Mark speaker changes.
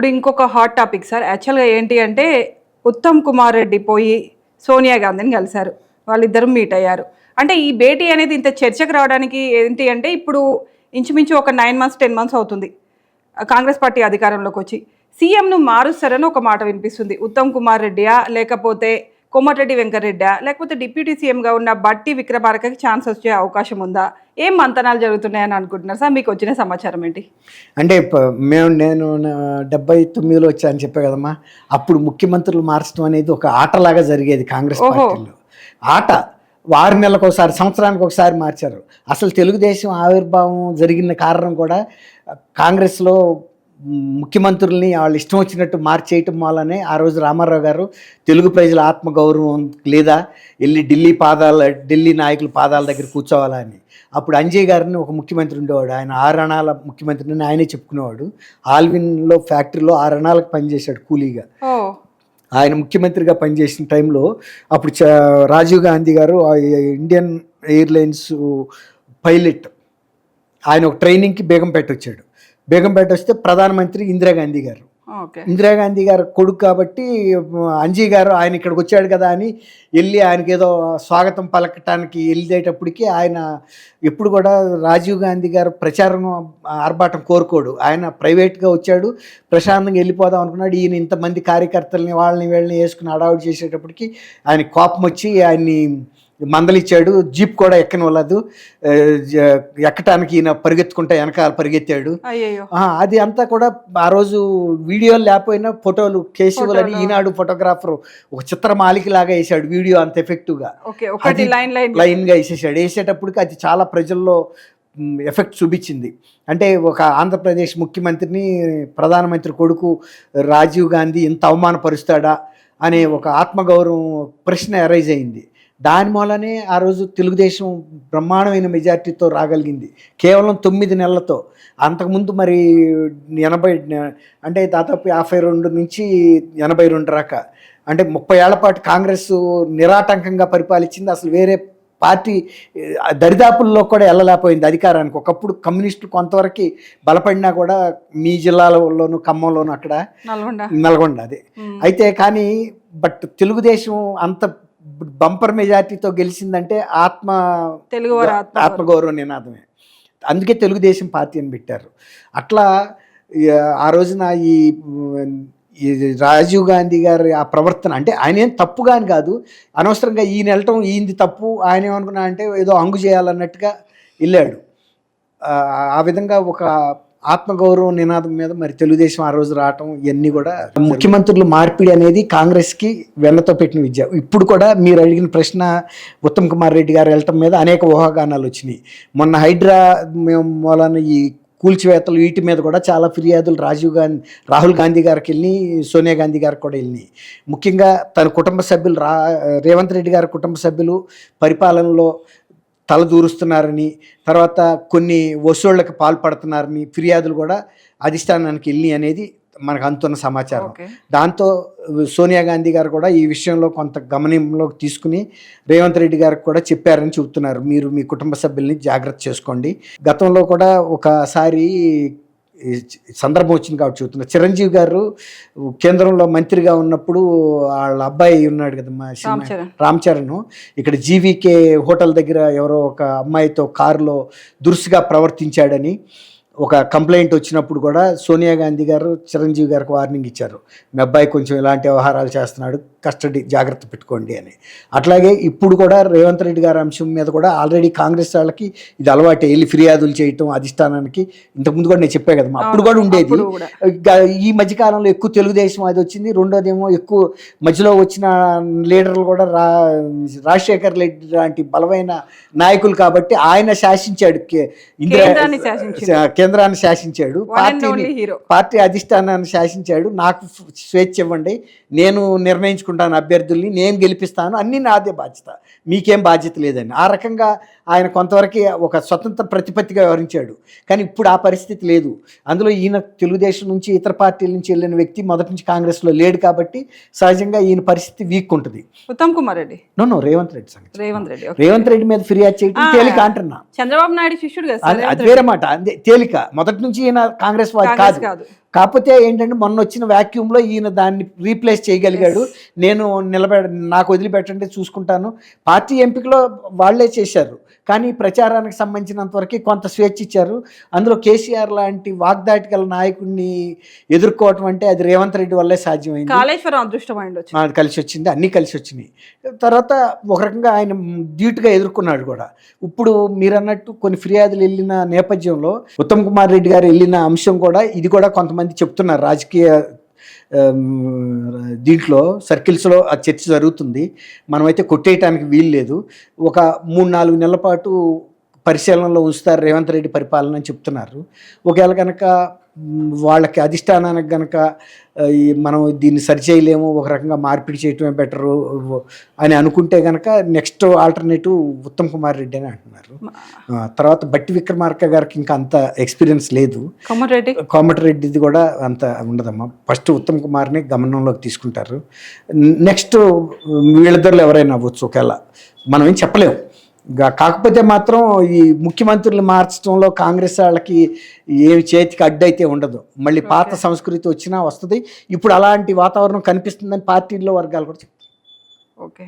Speaker 1: ఇప్పుడు ఇంకొక hot topic sir. యాక్చువల్గా ఏంటి అంటే ఉత్తమ్ కుమార్ రెడ్డి పోయి సోనియా గాంధీని కలిశారు. వాళ్ళిద్దరూ మీట్ అయ్యారు. అంటే ఈ భేటీ అనేది ఇంత చర్చకు రావడానికి ఏంటి అంటే ఇప్పుడు ఇంచుమించు ఒక నైన్ మంత్స్ టెన్ మంత్స్ అవుతుంది. కాంగ్రెస్ పార్టీ అధికారంలోకి వచ్చి. సీఎంను మారుస్తారని ఒక మాట వినిపిస్తుంది. ఉత్తమ్ కుమార్ రెడ్డియా లేకపోతే కోమటిరెడ్డి వెంకరెడ్డా లేకపోతే డిప్యూటీ సీఎంగా ఉన్న బట్టి విక్రమార్కకి ఛాన్స్ వచ్చే అవకాశం ఉందా? ఏం మంతనాలు జరుగుతున్నాయని అనుకుంటున్నారు? సార్ మీకు వచ్చిన సమాచారం ఏంటి?
Speaker 2: అంటే మేము నేను డెబ్బై తొమ్మిదిలో వచ్చానని చెప్పే కదమ్మా. అప్పుడు ముఖ్యమంత్రులు మార్చడం అనేది ఒక ఆటలాగా జరిగేది కాంగ్రెస్. పార్టీలో ఆట ఆరు నెలలకు ఒకసారి సంవత్సరానికి ఒకసారి మార్చారు. అసలు తెలుగుదేశం ఆవిర్భావం జరిగిన కారణం కూడా కాంగ్రెస్లో ముఖ్యమంత్రుల్ని వాళ్ళు ఇష్టం వచ్చినట్టు మార్చేయటం వల్లనే ఆ రోజు రామారావు గారు తెలుగు ప్రజల ఆత్మగౌరవం లేదా వెళ్ళి ఢిల్లీ పాదాల ఢిల్లీ నాయకుల పాదాల దగ్గర కూర్చోవాలా అని అప్పుడు అంజయ్ గారిని ఒక ముఖ్యమంత్రి ఉండేవాడు. ఆయన ఆరు అణాల ముఖ్యమంత్రిని ఆయనే చెప్పుకునేవాడు. ఆల్విన్లో ఫ్యాక్టరీలో ఆరు అణాలకు పనిచేశాడు కూలీగా. ఆయన ముఖ్యమంత్రిగా పనిచేసిన టైంలో అప్పుడు చ- రాజీవ్ గాంధీ గారు ఆ ఇండియన్ ఎయిర్లైన్స్ పైలట్. ఆయన ఒక ట్రైనింగ్కి బేగంపేట వచ్చాడు బేగంపేట వస్తే ప్రధానమంత్రి ఇందిరాగాంధీ గారు. ఇందిరాగాంధీ గారు కొడుకు కాబట్టి అంజీ గారు ఆయన ఇక్కడికి వచ్చాడు కదా అని వెళ్ళి ఆయనకి ఏదో స్వాగతం పలకటానికి వెళ్ళేటప్పటికి ఆయన ఎప్పుడు కూడా రాజీవ్ గాంధీ గారు ప్రచారం ఆర్భాటం కోరుకోడు. ఆయన ప్రైవేట్గా వచ్చాడు ప్రశాంతంగా వెళ్ళిపోదాం అనుకున్నాడు. ఈయన ఇంతమంది కార్యకర్తల్ని వాళ్ళని వీళ్ళని వేసుకుని అడావుట్ చేసేటప్పటికి ఆయన కోపం వచ్చి ఆయన్ని మందలిచ్చాడు. జీప్ కూడా ఎక్కని వాళ్ళదు ఎక్కటానికి ఈయన పరిగెత్తుకుంటా వెనకాల పరిగెత్తాడు. అది అంతా కూడా ఆ రోజు వీడియోలు లేకపోయినా ఫోటోలు కేశవులు అని. ఈనాడు ఫోటోగ్రాఫర్ ఒక చిత్రమాలిక లాగా వేసాడు వీడియో అంత ఎఫెక్టివ్గా. లైన్గా వేసేసాడు వేసేటప్పటికి అది చాలా ప్రజల్లో ఎఫెక్ట్ చూపించింది. అంటే ఒక ఆంధ్రప్రదేశ్ ముఖ్యమంత్రిని ప్రధానమంత్రి కొడుకు రాజీవ్ గాంధీ ఇంత అవమానపరుస్తాడా అనే ఒక ఆత్మగౌరవం ప్రశ్న అరైజ్ అయింది. దాని మూలనే ఆ రోజు తెలుగుదేశం బ్రహ్మాండమైన మెజార్టీతో రాగలిగింది. కేవలం తొమ్మిది నెలలతో. అంతకుముందు మరి ఎనభై అంటే దాదాపు యాభై రెండు నుంచి ఎనభై రెండు దాకా. అంటే ముప్పై ఏళ్ళ పాటు కాంగ్రెస్ నిరాటంకంగా పరిపాలించింది. అసలు వేరే పార్టీ దరిదాపుల్లో కూడా వెళ్ళలేకపోయింది అధికారానికి. ఒకప్పుడు కమ్యూనిస్టులు కొంతవరకు బలపడినా కూడా మీ జిల్లాలోను ఖమ్మంలోను అక్కడ
Speaker 1: నల్గొండ.
Speaker 2: నల్గొండ అది. అయితే కానీ బట్ తెలుగుదేశం అంత బంపర్ మెజార్టీతో గెలిచిందంటే ఆత్మ
Speaker 1: తెలుగు
Speaker 2: ఆత్మగౌరవ నినాదమే. అందుకే తెలుగుదేశం పార్టీ అని పెట్టారు. అట్లా ఆ రోజున ఈ రాజీవ్ గాంధీ గారి ఆ ప్రవర్తన అంటే ఆయన ఏం తప్పుగా అని కాదు. అనవసరంగా ఈయన వెళ్ళటం ఈయనది తప్పు ఆయన ఏమనుకున్నా అంటే ఏదో అంగు చేయాలన్నట్టుగా వెళ్ళాడు. ఆ విధంగా ఒక ఆత్మగౌరవం నినాదం మీద మరి తెలుగుదేశం ఆ రోజు రావటం ఇవన్నీ కూడా ముఖ్యమంత్రులు మార్పిడి అనేది కాంగ్రెస్కి వెన్నతో పెట్టిన విద్య. ఇప్పుడు కూడా మీరు అడిగిన ప్రశ్న ఉత్తమ్ కుమార్ రెడ్డి గారు వెళ్ళటం మీద అనేక ఊహాగానాలు వచ్చినాయి. మొన్న హైడ్రా మేము మూలాన ఈ కూల్చివేతలు వీటి మీద కూడా చాలా ఫిర్యాదులు రాజీవ్ గాంధీ రాహుల్ గాంధీ గారికి వెళ్ళి సోనియా గాంధీ గారికి కూడా వెళ్ళినాయి. ముఖ్యంగా తన కుటుంబ సభ్యులు రా రేవంత్ రెడ్డి గారి కుటుంబ సభ్యులు పరిపాలనలో తల దూరుస్తున్నారని తర్వాత కొన్ని వసూళ్ళకు పాల్పడుతున్నారని ఫిర్యాదులు కూడా అధిష్టానానికి వెళ్ళి అనేది మనకు అందుతున్న సమాచారం. దాంతో సోనియా గాంధీ గారు కూడా ఈ విషయంలో కొంత గమనంలోకి తీసుకుని రేవంత్ రెడ్డి గారికి కూడా చెప్పారని చెబుతున్నారు. మీరు మీ కుటుంబ సభ్యుల్ని జాగ్రత్త చేసుకోండి. గతంలో కూడా ఒకసారి సందర్భం వచ్చింది కాబట్టి చెబుతున్నారు చిరంజీవి గారు కేంద్రంలో మంత్రిగా ఉన్నప్పుడు వాళ్ళ అబ్బాయి ఉన్నాడు సినిమా
Speaker 1: చరణ్.
Speaker 2: రామ్ చరణ్. ఇక్కడ జీవీకే హోటల్ దగ్గర ఎవరో ఒక అమ్మాయితో కారులో దురుసుగా ప్రవర్తించాడని ఒక కంప్లైంట్ వచ్చినప్పుడు కూడా సోనియా గాంధీ గారు చిరంజీవి గారికి వార్నింగ్ ఇచ్చారు. మీ అబ్బాయి కొంచెం ఇలాంటి వ్యవహారాలు చేస్తున్నాడు. కస్టడీ జాగ్రత్త పెట్టుకోండి అని. అట్లాగే ఇప్పుడు కూడా రేవంత్ రెడ్డి గారి అంశం మీద కూడా ఆల్రెడీ కాంగ్రెస్ వాళ్ళకి ఇది అలవాటు. వెళ్ళి ఫిర్యాదులు చేయటం అధిష్టానానికి ఇంతకుముందు కూడా నేను చెప్పే కదా అప్పుడు కూడా ఉండేది. ఈ మధ్యకాలంలో ఎక్కువ తెలుగుదేశం అది వచ్చింది. రెండోది ఏమో ఎక్కువ మధ్యలో వచ్చిన లీడర్లు కూడా రా రాజశేఖర్ రెడ్డి లాంటి బలమైన నాయకులు కాబట్టి ఆయన శాసించాడు. ఇందిరా-
Speaker 1: కేంద్రాన్ని శాసించాడు. Hero
Speaker 2: party అధిష్టానాన్ని శాసించాడు. నాకు స్వేచ్ఛ ఇవ్వండి. నేను నిర్ణయించుకుంటాను అభ్యర్థుల్ని నేను గెలిపిస్తాను అన్నీ నాదే బాధ్యత. మీకేం బాధ్యత లేదని ఆ రకంగా ఆయన కొంతవరకు ఒక స్వతంత్ర ప్రతిపత్తిగా వ్యవహరించాడు. కానీ ఇప్పుడు ఆ పరిస్థితి లేదు. అందులో ఈయన తెలుగుదేశం నుంచి ఇతర పార్టీల నుంచి వెళ్ళిన వ్యక్తి మొదటి నుంచి కాంగ్రెస్లో లేడు కాబట్టి సహజంగా ఈయన పరిస్థితి వీక్ ఉంటుంది.
Speaker 1: ఉత్తమ్ కుమార్ రెడ్డి?
Speaker 2: నో నో రేవంత్ రెడ్డి సంగతి
Speaker 1: రేవంత్ రెడ్డి.
Speaker 2: రేవంత్ రెడ్డి మీద ఫిర్యాదు చేయడం తేలిక అంటున్నా.
Speaker 1: చంద్రబాబు నాయుడు శిష్యుడు
Speaker 2: అది- వేరే మాట. అంతే తేలిక. మొదటి నుంచి ఈయన కాంగ్రెస్ వాది కాదు. కాకపోతే ఏంటంటే మొన్న వచ్చిన వాక్యూమ్లో ఈయన దాన్ని రీప్లేస్ చేయగలిగాడు. నేను నిలబె నాకు వదిలిపెట్టండి చూసుకుంటాను. పార్టీ ఎంపికలో వాళ్ళే చేశారు. కానీ ప్రచారానికి సంబంధించినంత వరకు కొంత స్వేచ్ఛ ఇచ్చారు. అందులో కేసీఆర్ లాంటి వాగ్దాటి గల నాయకుడిని ఎదుర్కోవటం అంటే అది రేవంత్ రెడ్డి వల్లే సాధ్యమైంది.
Speaker 1: కాళేశ్వరం అదృష్టం అయి ఉండొచ్చు.
Speaker 2: మాకు కలిసి వచ్చింది అన్నీ కలిసి వచ్చినాయి తర్వాత ఒక రకంగా ఆయన ధీటుగా ఎదుర్కొన్నాడు కూడా. ఇప్పుడు మీరు అన్నట్టు కొన్ని ఫిర్యాదులు వెళ్ళిన నేపథ్యంలో ఉత్తమ్ కుమార్ రెడ్డి గారు వెళ్ళిన అంశం కూడా ఇది కూడా కొంతమంది చెప్తున్నారు. రాజకీయ దీంట్లో సర్కిల్స్లో ఆ చర్చ జరుగుతుంది. మనమైతే కొట్టేయటానికి వీలు లేదు ఒక మూడు నాలుగు నెలల పాటు పరిశీలనలో ఉంచుతారు రేవంత్ రెడ్డి పరిపాలన అని చెప్తున్నారు. ఒకవేళ కనుక వాళ్ళకి అధిష్టానానికి కనుక మనం దీన్ని సరిచేయలేము ఒక రకంగా మార్పిడి చేయటమే బెటరు అని అనుకుంటే కనుక నెక్స్ట్ ఆల్టర్నేటివ్ ఉత్తమ్ కుమార్ రెడ్డి అని అంటున్నారు. తర్వాత బట్టి విక్రమార్క గారికి ఇంకా అంత ఎక్స్పీరియన్స్ లేదు.
Speaker 1: కొమ్మరెడ్డి
Speaker 2: కోమటిరెడ్డిది కూడా అంత ఉండదమ్మా. ఫస్ట్ ఉత్తమ్ కుమార్ని గమనంలోకి తీసుకుంటారు. నెక్స్ట్ వీళ్ళిద్దరిలో ఎవరైనా అవ్వచ్చు ఒకవేళ. మనం ఏం చెప్పలేము. కాకపోతే మాత్రం ఈ ముఖ్యమంత్రులు మార్చడంలో కాంగ్రెస్ వాళ్ళకి ఏమి చేతికి అడ్డైతే ఉండదు. మళ్ళీ పాత సంస్కృతి వచ్చినా వస్తుంది. ఇప్పుడు అలాంటి వాతావరణం కనిపిస్తుందని పార్టీల్లో వర్గాలు కూడా చెప్తారు
Speaker 1: ఓకే.